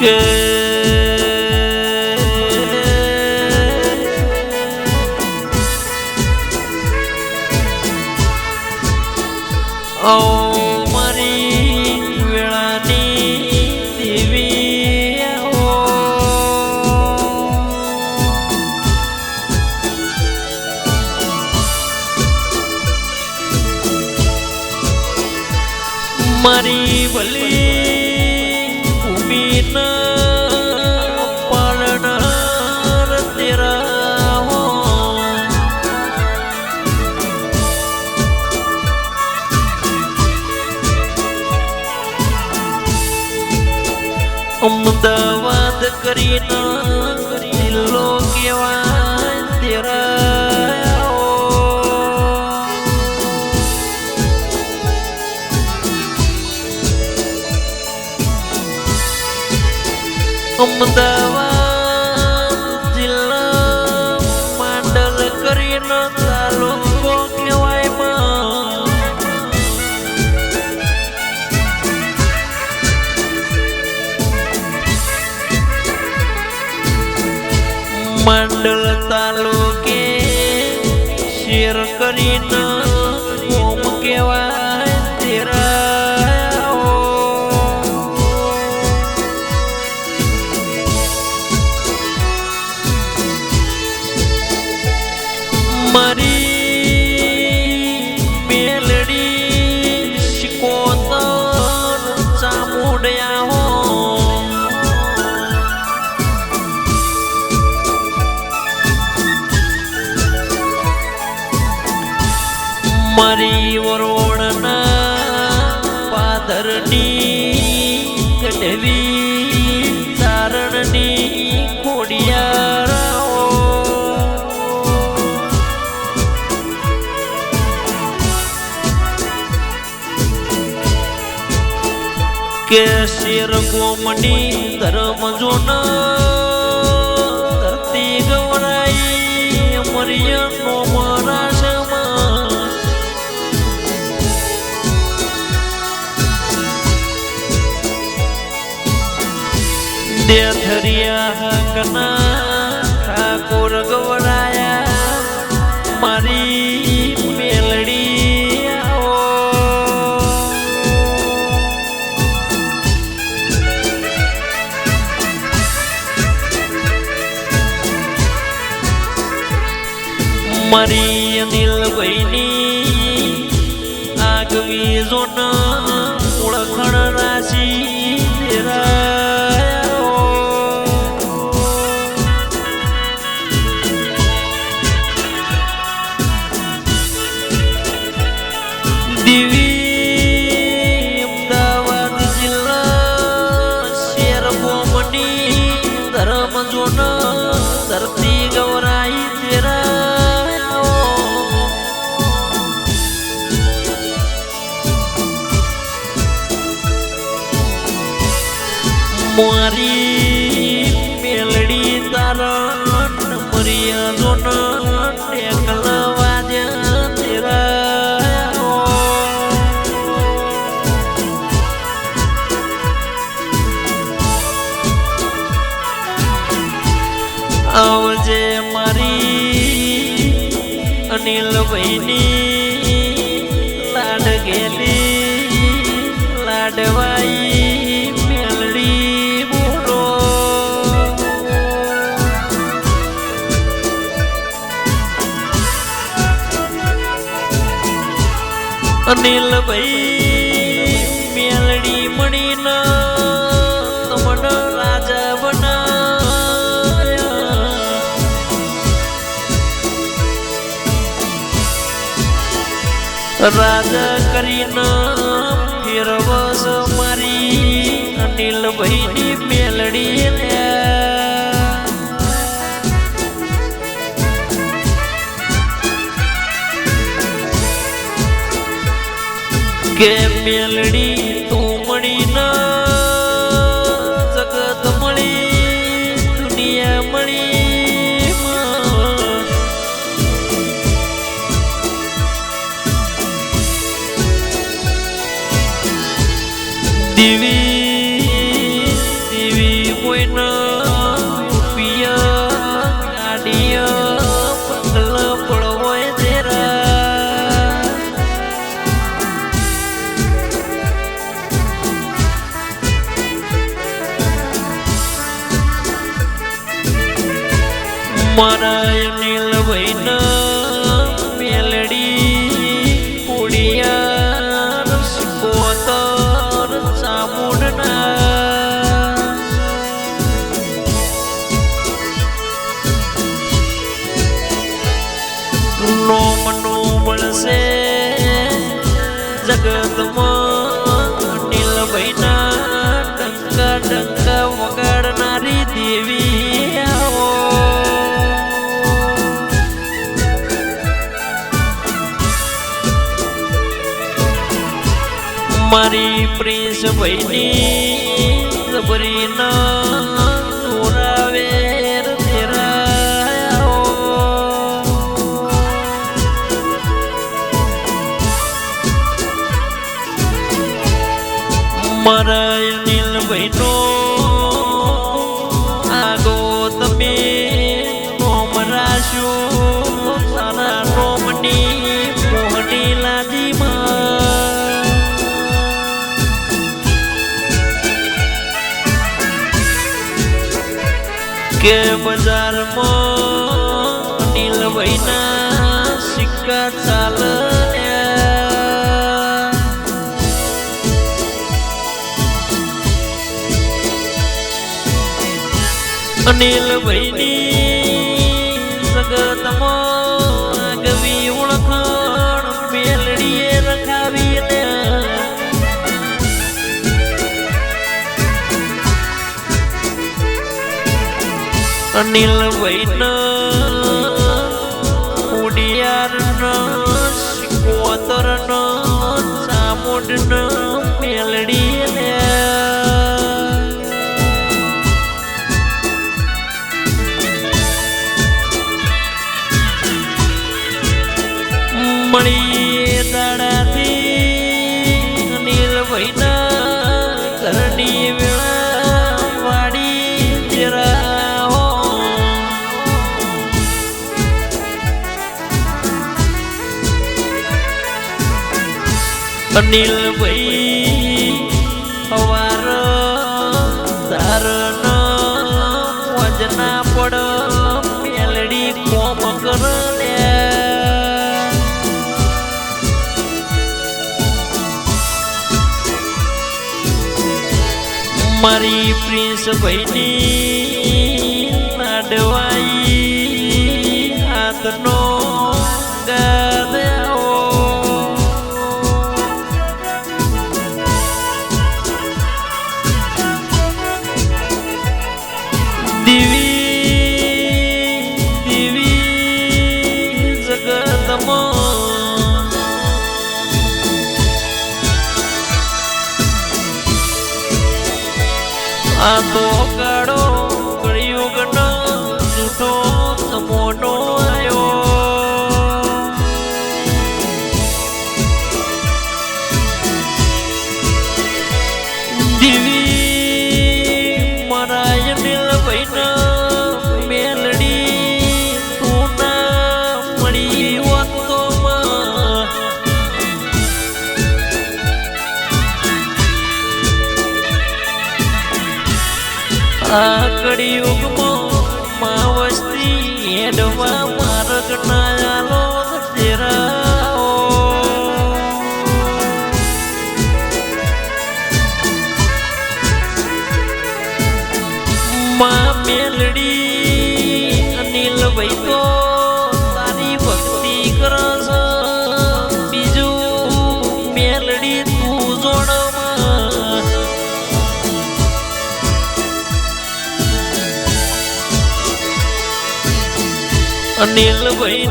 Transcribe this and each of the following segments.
કે ઓ અમદાવાદ જિલ્લા માંડલ કરીને તાલુકો કહેવાય માંડલ તાલુકે શેર કરીને ઓમ કહેવાય. મારી વરોણના પાદરની ગઢવી ચારણની ખોડિયારાઓ. કે શેર ગોમની ધર્મ જોન દેથરિયા કના ઠાકોર ગવરાયા મારી મેલડી આવો. મારી મારી મેલડી તારણ મરિયા જોન ટેકલા વાજ્યા તેરા આવજે મારી અનિલ ભાઈની લાડ ગેલી, લાડવાઈ. અનિલ ભાઈ મેલડી મણી તમને રાજા બનાયા રાજા કરીને ફેરવસ મારી અનિલ ભાઈની મેલડી લ્યા. કે મેલડી તું મળી ના જગત મળી દુનિયા મળી દેવી મારા નીલભાઈ મેલડી કુડિયાર કોતર ચામુંડના. નોમ જગતમાં મારી પ્રિન્સ ભાઈની જબરીના નોરાવે તેરા મારા બજારમાં નીલભાઈના સિક્કા ચાલ્યા અનિલભાઈની અનિલભાઈના ઉડિયારના કોતરના ચામુંડના મેલડી ને. મળી અનિલભાઈ અવાર ધારણ વજના પડ મેલડી કોમ કર મારી પ્રિન્સ ભાઈની નાડવાઈ હાથનો આ તો કાળો કળિયુગનો જૂઠો સમોનો આયો. દિવી આ કળિયુગમાં માં વસ્તી હેડવા અનિલભાઈ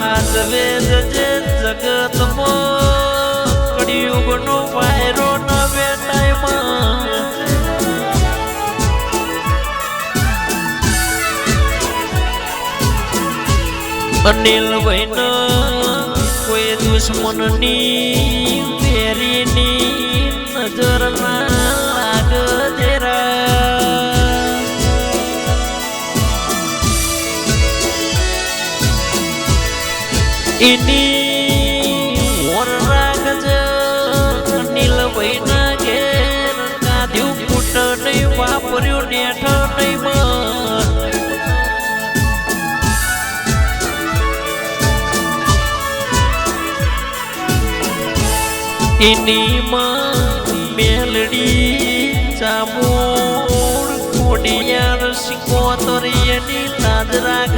હાથ વેદ જે જગતમાં કળિયુગનો વાયરો ન બેટાયમાં અનિલભાઈ કોઈ દુશ્મનની ફેરીની નજર ના એની મોર રાખજ નીલ વૈના ઘેર કાધ્યું કૂટ નહીં વાપર્યું નેઠ નહીં મર મેલડી ચામુર કોડિયાર સિકોતરી એની લાજ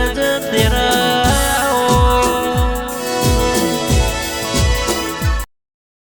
તેરા.